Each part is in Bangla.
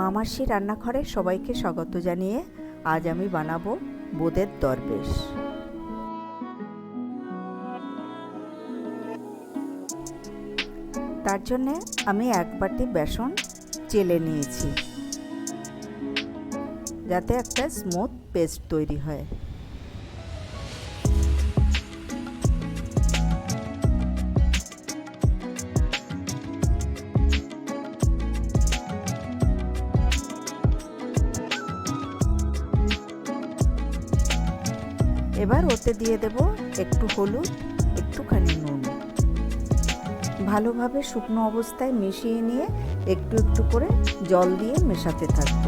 মামাসি রান্নাঘরে সবাইকে স্বাগত জানিয়ে আজ আমি বানাবো বোদের দরবেশ। তার জন্যে আমি এক বাটি বেসন চেলে নিয়েছি, যাতে একটা স্মুথ পেস্ট তৈরি হয়। এবার ওতে দিয়ে দেব একটু হলুদ, একটুখানি নুন। ভালোভাবে শুকনো অবস্থায় মিশিয়ে নিয়ে একটু একটু করে জল দিয়ে মেশাতে থাকব।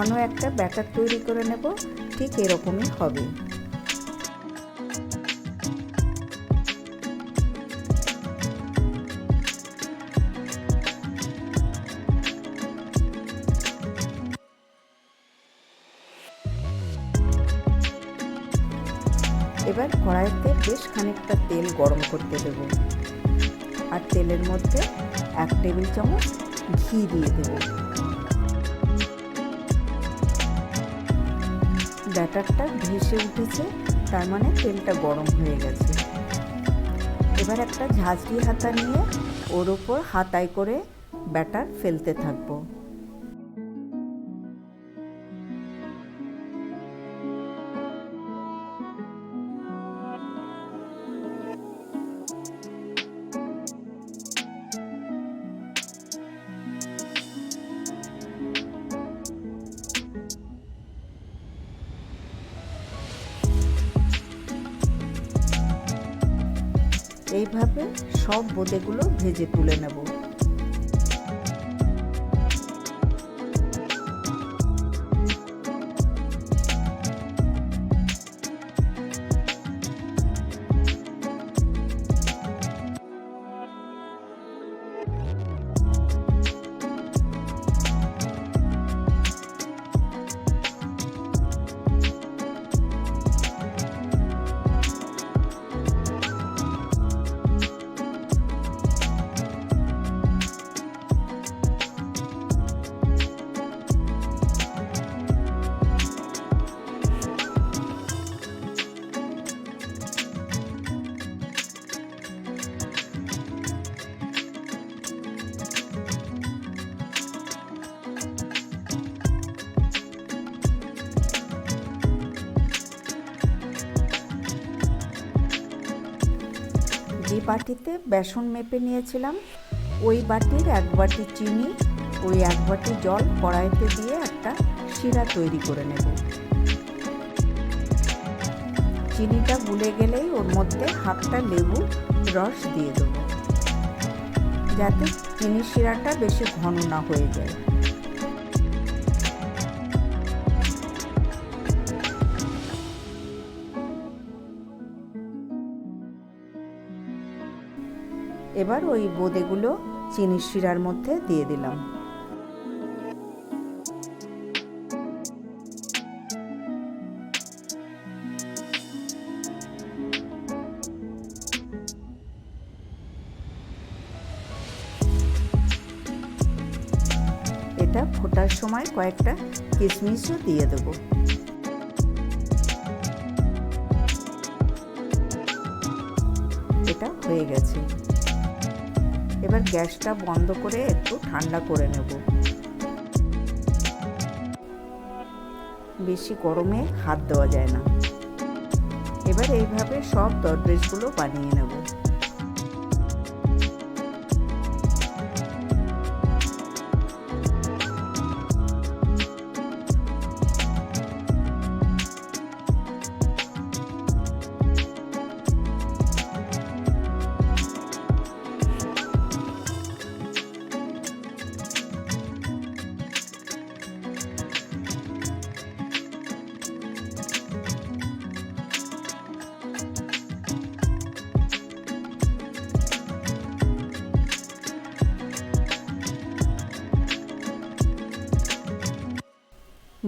ঘন একটা ব্যাটার তৈরি করে নেব, ঠিক এরকমই হবে। এবার কড়াইতে বেশ খানিকটা তেল গরম করতে দেব। আর তেলের মধ্যে এক টেবিল চামচ ঘি দিয়ে দেবো। ব্যাটারটা ভেসে উঠেছে, তার মানে তেলটা গরম হয়ে গেছে। এবার একটা ঝাঁঝরি হাতা নিয়ে ওর ওপর হাতায় করে ব্যাটার ফেলতে থাকব। এইভাবে সব বোঁদেগুলো ভেজে তুলে নেব। যে বাটিতে বেসন মেপে নিয়েছিলাম, ওই বাটির এক বাটি চিনি, ওই এক বাটি জল কড়াইতে দিয়ে একটা শিরা তৈরি করে নেব। চিনিটা গুলে গেলেই ওর মধ্যে হাফটা লেবু রস দিয়ে দেবো, যাতে চিনির শিরাটা বেশি ঘন না হয়ে যায়। এবার ওই বোঁদেগুলো চিনির শিরার মধ্যে দিয়ে দিলাম। এটা ফোটার সময় কয়েকটা কিশমিশও দিয়ে দেবো। এটা হয়ে গেছে। এবার গ্যাসটা বন্ধ করে একটু ঠান্ডা করে নেব। বেশি গরমে হাত দেওয়া যায় না। এবার এইভাবে সব দরবেশগুলো বানিয়ে নেব।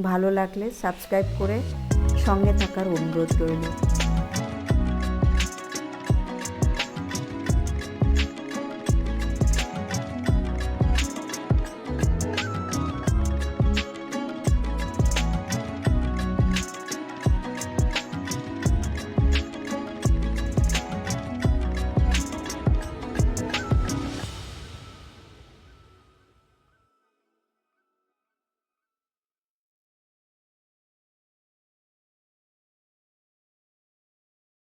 ভালো লাগলে সাবস্ক্রাইব করে সঙ্গে থাকার অনুরোধ রইল।